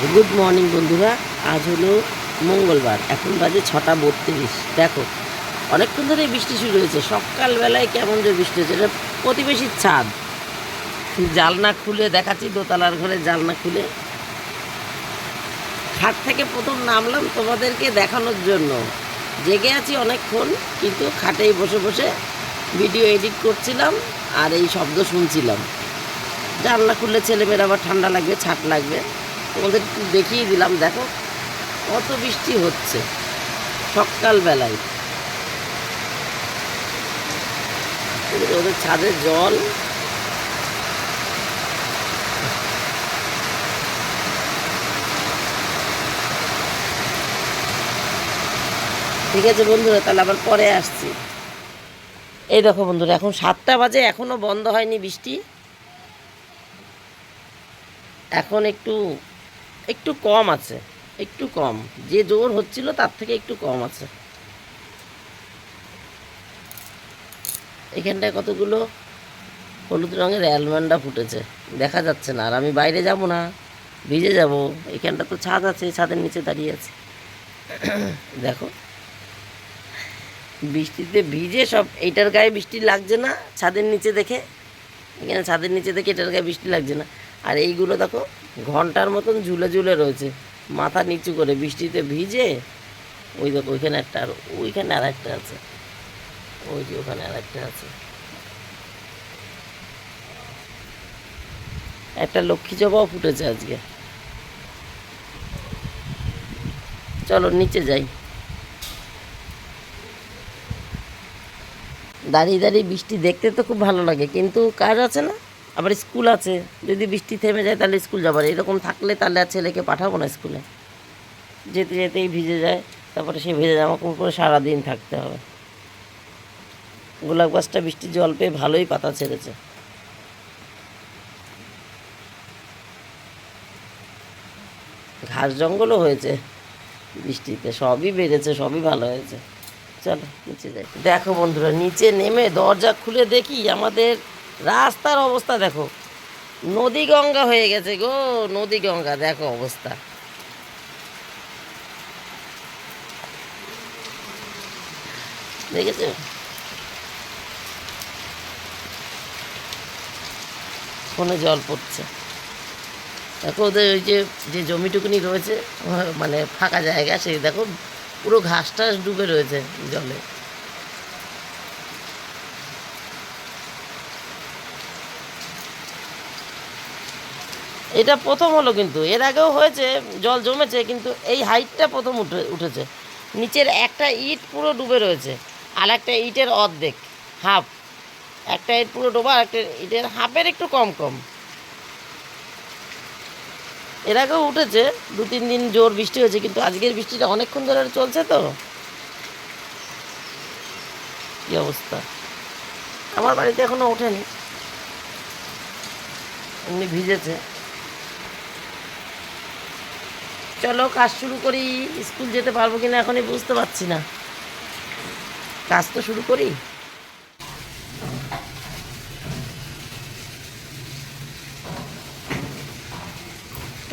Good morning বন্ধুরা। আজ হলো মঙ্গলবার। এখন বাজে ছটা বত্রিশ। দেখো, অনেকক্ষণ ধরে বৃষ্টি শুরু হয়েছে। সকালবেলায় কেমন যে বৃষ্টি হয়েছে, এটা প্রতিবেশীর ছাদ। জালনা খুলে দেখাচ্ছি, দোতলার ঘরে জালনা খুলে। খাট থেকে প্রথম নামলাম তোমাদেরকে দেখানোর জন্য। জেগে আছি অনেকক্ষণ, কিন্তু খাটেই বসে বসে ভিডিও এডিট করছিলাম আর এই শব্দ শুনছিলাম। জানলা খুললে ছেলেমেয়েরা আবার ঠান্ডা লাগবে, ছাট লাগবে। তোমাদের একটু দেখিয়ে দিলাম, দেখো। কত বৃষ্টি হচ্ছে সকালবেলায়। ওদের ছাদে জল। ঠিক আছে বন্ধুরা, তাহলে আবার পরে আসছি। এই দেখো বন্ধুরা, এখন সাতটা বাজে, এখনও বন্ধ হয়নি বৃষ্টি। এখন একটু একটু কম আছে, একটু কম। যে জোর হচ্ছিল তার থেকে একটু কম আছে। এখানটায় কতগুলো হলুদ রঙের অ্যালমন্ডা ফুটেছে, দেখা যাচ্ছে না। আর আমি বাইরে যাব না, ভিজে যাব। এখানটা তো ছাদ আছে ছাদের নিচে দাঁড়িয়ে আছে। দেখো, বৃষ্টিতে ভিজে সব এইটার গায়ে বৃষ্টি লাগছে না ছাদের নিচে দেখে? এখানে ছাদের নিচে দেখে এটার গায়ে বৃষ্টি লাগছে না। আর এইগুলো দেখো, ঘণ্টার মতন ঝুলে ঝুলে রয়েছে। মাথা নিচু করে বৃষ্টিতে ভিজে, ওই দেখো, ওইখানে একটা আর ওইখানে আর একটা আছে। ওই যে ওখানে আর একটা আছে। একটা লক্ষ্মী জবাও ফুটেছে আজকে। চলো, নিচে যাই। দাঁড়িয়ে দাঁড়িয়ে বৃষ্টি দেখতে তো খুব ভালো লাগে, কিন্তু কাজ আছে না? আবার স্কুল আছে। যদি বৃষ্টি থেমে যায় তাহলে স্কুল যাবার এরকম থাকলে তাহলে আর ছেলেকে পাঠাবো না স্কুলে। যেতে যেতেই ভিজে যায়। তারপরে সে ভেজে জামা কাপড় পরে সারাদিন থাকতে হবে। গোলাপ গাছটা বৃষ্টির জল পেয়ে ভালোই পাতা ছেড়েছে। ঘাস জঙ্গলও হয়েছে বৃষ্টিতে। সবই বেড়েছে, সবই ভালো হয়েছে। চলো, নিচে যাই। দেখো বন্ধুরা, নিচে নেমে দরজা খুলে দেখি আমাদের রাস্তার অবস্থা দেখো। নদী গঙ্গা হয়ে গেছে গো, নদী গঙ্গা, দেখো অবস্থা। দেখেছ? ফোনে জল পড়ছে। দেখো ওদের ওই যে যে জমিটুকুনি রয়েছে মানে ফাঁকা জায়গা, সেই দেখো পুরো ঘাস টাস ডুবে রয়েছে জলে। এটা প্রথম হলো কিন্তু। এর আগেও হয়েছে, জল জমেছে, কিন্তু এই হাইটটা প্রথম উঠে, উঠেছে। নিচের একটা ইট পুরো ডুবে রয়েছে, আর একটা ইটের অর্ধেক হাফ একটা ইট পুরো ডোবা, আর একটা ইটের হাফের একটু কম কম। এর আগেও উঠেছে, দু তিন দিন জোর বৃষ্টি হয়েছে, কিন্তু আজকের বৃষ্টিটা অনেকক্ষণ ধরে চলছে তো। কি অবস্থা? আমার বাড়িতে এখনও ওঠেনি। এমনি ভিজেছে। চলো কাজ শুরু করি। স্কুল যেতে পারব কিনা এখনই বুঝতে পারছি না। কাজ তো শুরু করি।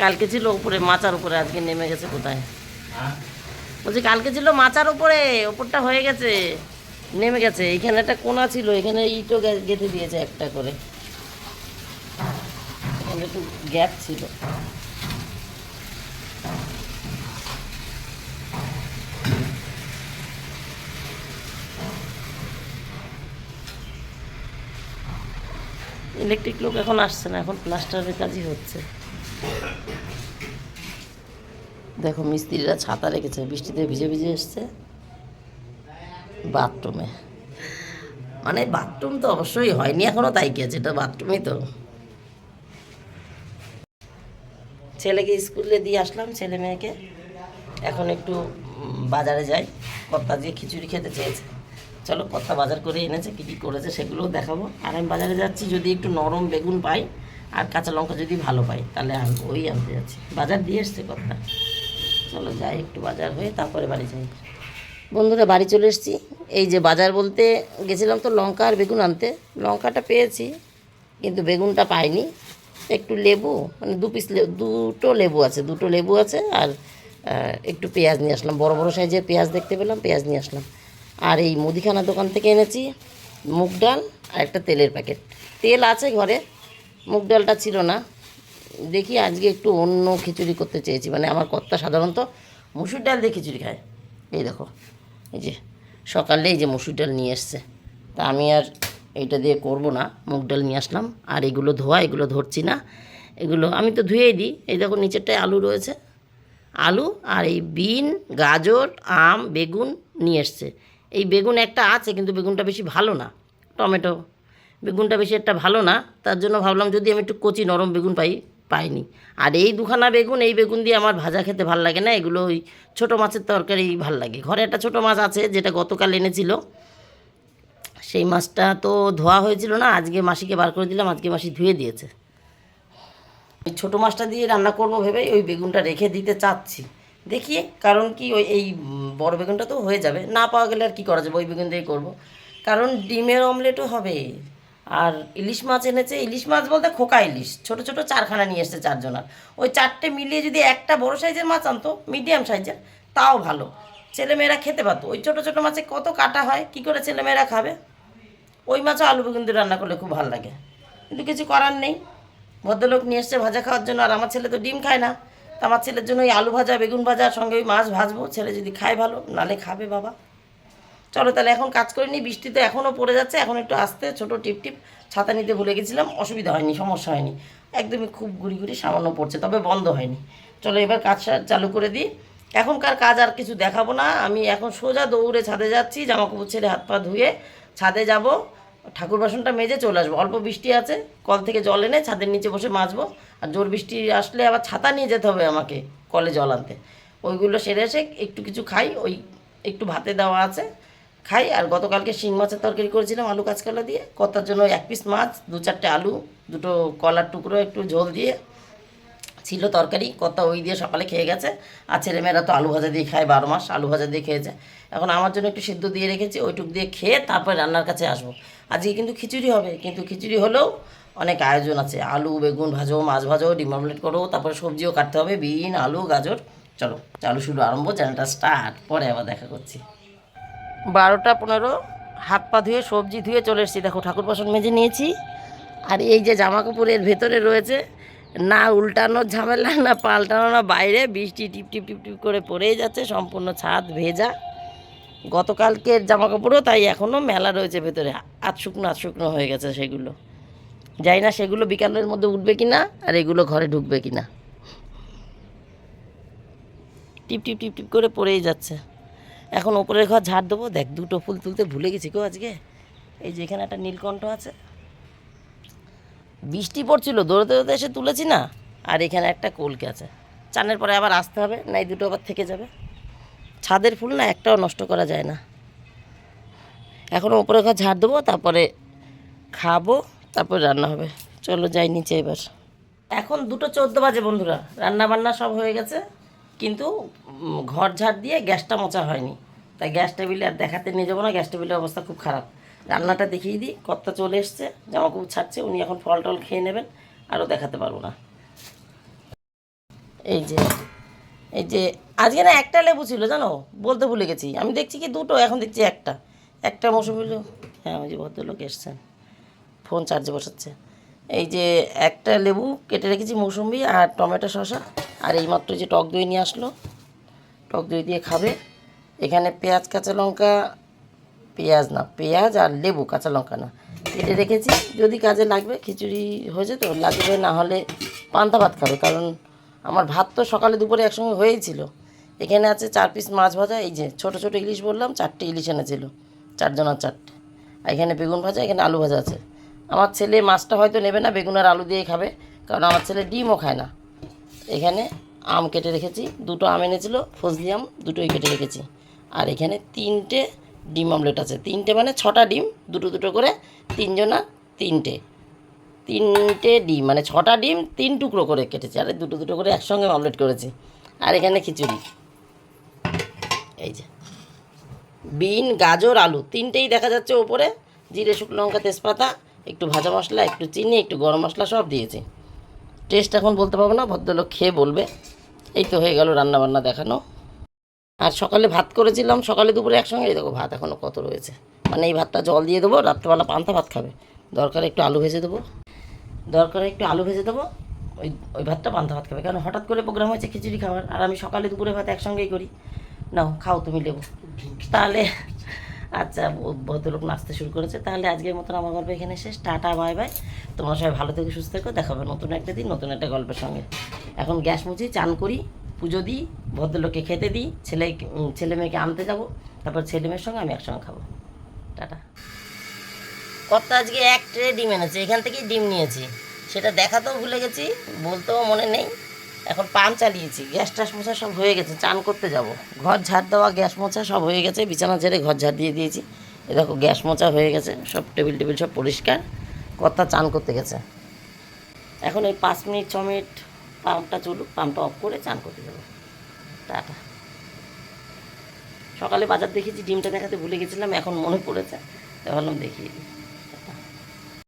কালকে ছিল উপরে মাচার উপরে আজকে নেমে গেছে কোথায়? বলছি কালকে ছিল মাচার উপরে ওপরটা হয়ে গেছে নেমে গেছে। এখানে একটা কোনা ছিল এখানে ইটও গেঁথে দিয়েছে একটা করে। গ্যাপ ছিল। ইলেকট্রিক লোক এখন আসছে না, এখন প্লাস্টারের কাজই হচ্ছে। দেখো, মিস্ত্রিরা ছাতা রেখেছে, বৃষ্টিতে ভিজে ভিজে এসছে। বাথরুমে। মানে বাথরুম তো অবশ্যই হয়নি, এখনও তাই আছে, এটা বাথরুমই তো। ছেলেকে স্কুলে দিয়ে আসলাম, ছেলে মেয়েকে। এখন একটু বাজারে যাই, কর্তা দিয়ে খিচুড়ি খেতে চেয়েছে। চলো কথা বাজার করে এনেছে, কী কী করেছে সেগুলোও দেখাবো। আর আমি বাজারে যাচ্ছি, যদি একটু নরম বেগুন পাই আর কাঁচা লঙ্কা যদি ভালো পাই, তাহলে আনব ওই আনতে যাচ্ছি। বাজার দিয়ে এসছে কথা চলো যাই একটু বাজার হয়ে, তারপরে বাড়ি যাই। বন্ধুরা, বাড়ি চলে এসেছি। এই যে বাজার বলতে গেছিলাম তো লঙ্কা আর বেগুন আনতে। লঙ্কাটা পেয়েছি, কিন্তু বেগুনটা পাইনি। একটু লেবু মানে দু পিস দুটো লেবু আছে, দুটো লেবু আছে আর একটু পেঁয়াজ নিয়ে আসলাম। বড় বড় সাইজের পেঁয়াজ দেখতে পেলাম, পেঁয়াজ নিয়ে আসলাম। আর এই মুদিখানা দোকান থেকে এনেছি মুগ ডাল আর একটা তেলের প্যাকেট। তেল আছে ঘরে, মুগ ডালটা ছিল না। দেখি আজকে একটু অন্য খিচুড়ি করতে চেয়েছি মানে আমার কর্তা সাধারণত মুসুর ডাল দিয়ে খিচুড়ি খায়। এই দেখো, এই যে সকালে এই যে মুসুর ডাল নিয়ে এসছে। তা আমি আর এইটা দিয়ে করব না, মুগ ডাল নিয়ে আসলাম। আর এগুলো ধোয়া, এগুলো ধরছি না। এগুলো আমি তো ধুয়েই দিই। এই দেখো নিচেরটায় আলু রয়েছে। আলু আর এই বিন, গাজর, আম, বেগুন নিয়ে এসছে। এই বেগুন একটা আছে, কিন্তু বেগুনটা বেশি ভালো না, টমেটো। বেগুনটা বেশি একটা ভালো না, তার জন্য ভাবলাম যদি আমি একটু কচি নরম বেগুন পাই, পাইনি। আর এই দুখানা বেগুন, এই বেগুন দিয়ে আমার ভাজা খেতে ভালো লাগে না, এগুলো ওই ছোটো মাছের তরকারি ভালো লাগে। ঘরে একটা ছোটো মাছ আছে, যেটা গতকাল এনেছিল। সেই মাছটা তো ধোয়া হয়েছিল না, আজকে মাসিকে বার করে দিলাম, আজকে মাসি ধুয়ে দিয়েছে। ছোটো মাছটা দিয়ে রান্না করব ভেবে ওই বেগুনটা রেখে দিতে চাচ্ছি। দেখি কারণ কি ওই এই বড় বেগুনটা তো হয়ে যাবে। না পাওয়া গেলে আর কী করা যাবে? ওই বেগুন দিয়েই করব। কারণ ডিমের অমলেটও হবে। আর ইলিশ মাছ এনেছে। ইলিশ মাছ বলতে খোকা ইলিশ। ছোট ছোট চারখানা নিয়ে এসছে চারজনার। ওই চারটে মিলিয়ে যদি একটা বড় সাইজের মাছ আনতো, মিডিয়াম সাইজের, তাও ভালো। ছেলেমেয়েরা খেতে পারতো। ওই ছোটো ছোটো মাছে কত কাটা হয়, কী করে ছেলেমেয়েরা খাবে? ওই মাছও আলু বেগুন দিয়ে রান্না করলে খুব ভালো লাগে। কিন্তু কিছু করার নেই। ভদ্রলোক নিয়ে এসছে ভাজা খাওয়ার জন্য। আর আমার ছেলে তো ডিম খায় না। আমার ছেলের জন্য ওই আলু ভাজা, বেগুন ভাজার সঙ্গে ওই মাছ ভাজবো। ছেলে যদি খায় ভালো নালে খাবে বাবা। চলো তাহলে এখন কাজ করে নিই বৃষ্টি তো এখনও পড়ে যাচ্ছে, এখন একটু আসতে, ছোটো টিপ টিপ, ছাতা নিতে ভুলে গেছিলাম, অসুবিধা হয়নি, সমস্যা হয়নি। একদমই খুব গুড়ি গুড়ি সামান্য পড়ছে, তবে বন্ধ হয়নি। চলো এবার কাজ চালু করে দিই। এখনকার কাজ আর কিছু দেখাবো না, আমি এখন সোজা দৌড়ে ছাদে যাচ্ছি জামা কাপড় ছেড়ে হাত পা ধুয়ে ছাদে যাব। ঠাকুর বাসনটা মেজে চলে আসব। অল্প বৃষ্টি আছে, কল থেকে জল এনে ছাদের নিচে বসে মাজবো। আর জোর বৃষ্টি আসলে আবার ছাতা নিয়ে যেতে হবে আমাকে কলে জল আনতে। ওইগুলো সেরে এসে একটু কিছু খাই, ওই একটু ভাতে দেওয়া আছে। খাই, আর গতকালকে শিং মাছের তরকারি করেছিলাম আলু কাঁচকলা দিয়ে। কতার জন্য এক পিস মাছ, দু চারটে আলু, দুটো কলার টুকরো, একটু ঝোল দিয়ে ছিল তরকারি কত ওই দিয়ে সকালে খেয়ে গেছে। আর ছেলেমেয়েরা তো আলু ভাজা দিয়ে খায় বারো মাস, আলু ভাজা দিয়ে খেয়েছে। এখন আমার জন্য একটু সিদ্ধ দিয়ে রেখেছি, ওইটুক দিয়ে খেয়ে তারপর রান্নার কাছে আসব। আজকে কিন্তু খিচুড়ি হবে, কিন্তু খিচুড়ি হলেও অনেক আয়োজন আছে। আলু, বেগুন ভাজো, মাছ ভাজো, ডিম অমলেট করো, তারপরে সবজিও কাটতে হবে, বিন, আলু, গাজর। চলো, চালু শুরু আরম্ভ, চ্যানেলটা স্টার্ট, পরে আবার দেখা করছি। বারোটা পনেরো, হাত পা ধুয়ে সবজি ধুয়ে চলে এসেছি। দেখো ঠাকুর বাসন মেজে নিয়েছি। আর এই যে জামা কাপড়ের ভেতরে রয়েছে না উল্টানোর ঝামেলা, না পাল্টানো, না বাইরে। বৃষ্টি টিপ টিপ টিপ টিপ করে পড়েই যাচ্ছে, সম্পূর্ণ ছাদ ভেজা। গতকালকের জামা কাপড়ও তাই এখনও মেলা রয়েছে ভেতরে। আধ শুকনো আধ শুকনো হয়ে গেছে সেগুলো। যাই না সেগুলো বিকালের মধ্যে উঠবে কি না আর এগুলো ঘরে ঢুকবে কি না টিপ টিপ টিপ টিপ করে পড়েই যাচ্ছে। এখন ওপরের ঘর ঝাড় দেবো। দেখ, দুটো ফুল তুলতে ভুলে গেছি গো আজকে। এই যে এখানে একটা নীলকণ্ঠ আছে। বৃষ্টি পড়ছিল, দৌড়তে দৌড়তে এসে তুলেছি না? আর এখানে একটা কলকে আছে। চানের পরে আবার আসতে হবে না এই দুটো আবার থেকে যাবে। ছাদের ফুল না একটাও নষ্ট করা যায় না। এখন ওপরে ঘর ঝাড় দেবো, তারপরে খাব, তারপর রান্না হবে। চলো যাই নিচে এবার। এখন দুটো চোদ্দ বাজে বন্ধুরা রান্না বান্না সব হয়ে গেছে, কিন্তু ঘর ঝাড় দিয়ে গ্যাসটা মোচা হয়নি। তাই গ্যাস টেবিলে আর দেখাতে নিয়ে যাব না, গ্যাস টেবিলের অবস্থা খুব খারাপ। রান্নাটা দেখিয়ে দিই। কর্তা চলে এসছে জামা কাপড় ছাড়ছে, উনি এখন ফল টল খেয়ে নেবেন, আরও দেখাতে পারব না। এই যে এই যে, আজকে না একটা লেবু ছিল, জানো? বলতে ভুলে গেছি। আমি দেখছি কি দুটো, এখন দেখছি একটা। একটা মৌসুমি হ্যাঁ ওই যে ভদ্রলোক এসছেন। ফোন চার্জে বসাচ্ছে। এই যে একটা লেবু কেটে রেখেছি মৌসুম্বি আর টমেটো শসা, আর এইমাত্র যে টক দই নিয়ে আসলো, টক দই দিয়ে খাবে। এখানে পেঁয়াজ, কাঁচা লঙ্কা পেঁয়াজ না, পেঁয়াজ আর লেবু, কাঁচা লঙ্কা না। কেটে রেখেছি, যদি কাজে লাগবে খিচুড়ি হয়েছে তো লাগবে না হলে পান্তা ভাত খাবে, কারণ আমার ভাত তো সকালে দুপুরে একসঙ্গে হয়েই ছিল এখানে আছে চার পিস মাছ ভাজা, এই যে ছোট ছোট ইলিশ বললাম, চারটে ইলিশ এনেছিল, চারজনের চারটে। আর এখানে বেগুন ভাজা, এখানে আলু ভাজা আছে। আমার ছেলে মাছটা হয়তো নেবে না, বেগুন আর আলু দিয়েই খাবে, কারণ আমার ছেলে ডিমও খায় না। এখানে আম কেটে রেখেছি, দুটো আম এনেছিল, ফজলি আম, দুটোই কেটে রেখেছি। আর এখানে তিনটে ডিম অমলেট আছে। তিনটে মানে ছটা ডিম, দুটো দুটো করে, তিনজনা তিনটে। তিনটে ডিম মানে ছটা ডিম তিন টুকরো করে কেটেছি, আর দুটো দুটো করে একসঙ্গে অমলেট করেছি। আর এখানে খিচুড়ি। এই যে। বিন, গাজর, আলু, তিনটেই দেখা যাচ্ছে ওপরে। জিরে, শুকনো লঙ্কা, তেজপাতা, একটু ভাজা মশলা, একটু চিনি, একটু গরম মশলা সব দিয়েছি। টেস্ট এখন বলতে পারব না, ভদ্রলোক খেয়ে বলবে। এই তো হয়ে গেল রান্না বান্না দেখানো। আর সকালে ভাত করেছিলাম, সকালে দুপুরে একসঙ্গে দেখো ভাত এখনও কত রয়েছে। মানে এই ভাতটা জল দিয়ে দেবো, রাত্রেবেলা পান্তা ভাত খাবে। দরকার একটু আলু ভেজে দেবো। দরকার একটু আলু ভেজে দেবো, ওই ওই ভাতটা পান্তা ভাত খাবে। কারণ হঠাৎ করে প্রোগ্রাম হয়েছে খিচুড়ি খাওয়ার, আর আমি সকালে দুপুরে ভাত একসঙ্গেই করি। নাও, খাও তুমি লেবু। তাহলে আচ্ছা ভদ্রলোক নাচতে শুরু করেছে। তাহলে আজকের মতন আমার গল্প এখানে শেষ। Tata, bye bye. তোমরা সবাই ভালো থেকে, সুস্থ থেকো। দেখাবে নতুন একটা দিন, নতুন একটা গল্পের সঙ্গে। এখন গ্যাস মুছি, চান করি। পুজো দিই, ভদ্রলোককে খেতে দিই ছেলে ছেলে মেয়েকে আনতে যাব, তারপর ছেলে মেয়ের সঙ্গে আমি একসঙ্গে খাব। টাটা। কত আজকে এক ট্রে ডিম এনেছে, এখান থেকেই ডিম নিয়েছি। সেটা দেখাতেও ভুলে গেছি, বলতেও মনে নেই। এখন পান চালিয়েছি, গ্যাস টাস মোছা সব হয়ে গেছে, চান করতে যাব। ঘর ঝাড় দেওয়া, গ্যাস মোছা সব হয়ে গেছে, বিছানা ঝেড়ে ঘর ঝাড় দিয়ে দিয়েছি। এ দেখো, গ্যাস মোছা হয়ে গেছে, সব টেবিল টেবিল সব পরিষ্কার। কর্তা চান করতে গেছে। এখন এই পাঁচ মিনিট, ছ মিনিট পাম্পটা চলুক পাম্পটা অফ করে চান করতে যাব টাটা। সকালে বাজার দেখেছি, ডিমটা দেখাতে ভুলে গেছিলাম, এখন মনে পড়েছে, তাই ভাবলাম দেখিয়ে দিই।